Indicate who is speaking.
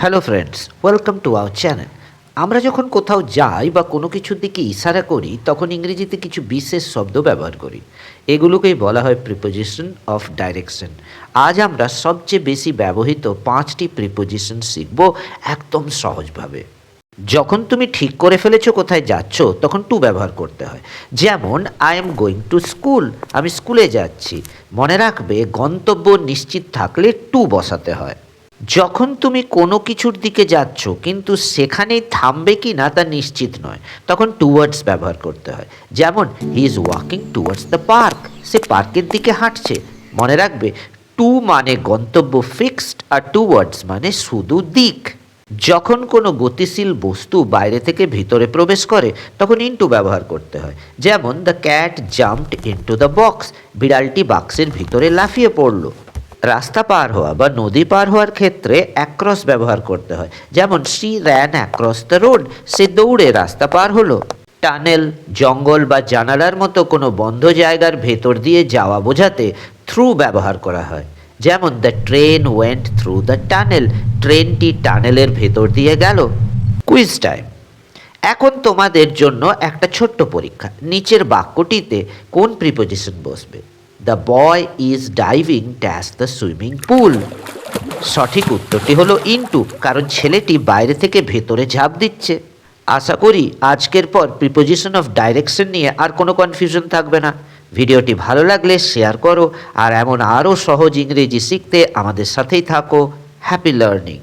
Speaker 1: Hello friends welcome to our channel আমরা যখন কোথাও যাই বা কোনো কিছুর দিকে ইশারা করি, তখন ইংরেজিতে কিছু বিশেষ শব্দ ব্যবহার করি। এগুলোকেই বলা হয় প্রিপোজিশন অফ ডাইরেকশন আজ আমরা সবচেয়ে বেশি ব্যবহৃত পাঁচটি প্রিপোজিশন শিখব একদম সহজভাবে। যখন তুমি ঠিক করে ফেলেছো কোথায় যাচ্ছ, তখন টু ব্যবহার করতে হয়। যেমন I am going to school আমি স্কুলে যাচ্ছি। মনে রাখবে, গন্তব্য নিশ্চিত থাকলে টু বসাতে হয়। যখন তুমি কোনো কিছুর দিকে যাচ্ছ, কিন্তু সেখানেই থামবে কি না তা নিশ্চিত নয়। তখন টুয়ার্ডস ব্যবহার করতে হয়। যেমন he is walking towards the park সে পার্কের দিকে হাঁটছে। মনে রাখবে টু মানে গন্তব্য ফিক্সড আর টুয়ার্ডস মানে শুধু দিক। যখন কোনো গতিশীল বস্তু বাইরে থেকে ভিতরে প্রবেশ করে, তখন ইন্টু ব্যবহার করতে হয়। যেমন the cat jumped into the box বিড়ালটি বাক্সের ভিতরে লাফিয়ে পড়ল। রাস্তা পার হওয়া বা নদী পার হওয়ার ক্ষেত্রে অ্যাক্রস ব্যবহার করতে হয়। যেমন she ran across the road সে দৌড়ে রাস্তা পার হলো। টানেল, জঙ্গল বা জানালার মতো কোনো বন্ধ জায়গার ভেতর দিয়ে যাওয়া বোঝাতে থ্রু ব্যবহার করা হয়। যেমন the train went through the tunnel ট্রেনটি টানেলের ভেতর দিয়ে গেল। কুইজ টাইম এখন তোমাদের জন্য একটা ছোট্ট পরীক্ষা, নিচের বাক্যটিতে কোন প্রিপোজিশন বসবে? The boy is diving dash the swimming pool সঠিক উত্তরটি হলো ইন্টু, কারণ ছেলেটি বাইরে থেকে ভেতরে ঝাঁপ দিচ্ছে। আশা করি আজকের পর প্রিপোজিশন অফ ডাইরেকশন নিয়ে আর কোনো কনফিউশন থাকবে না। ভিডিওটি ভালো লাগলে শেয়ার করো, আর এমন আরও সহজ ইংরেজি শিখতে আমাদের সাথেই থাকো। Happy learning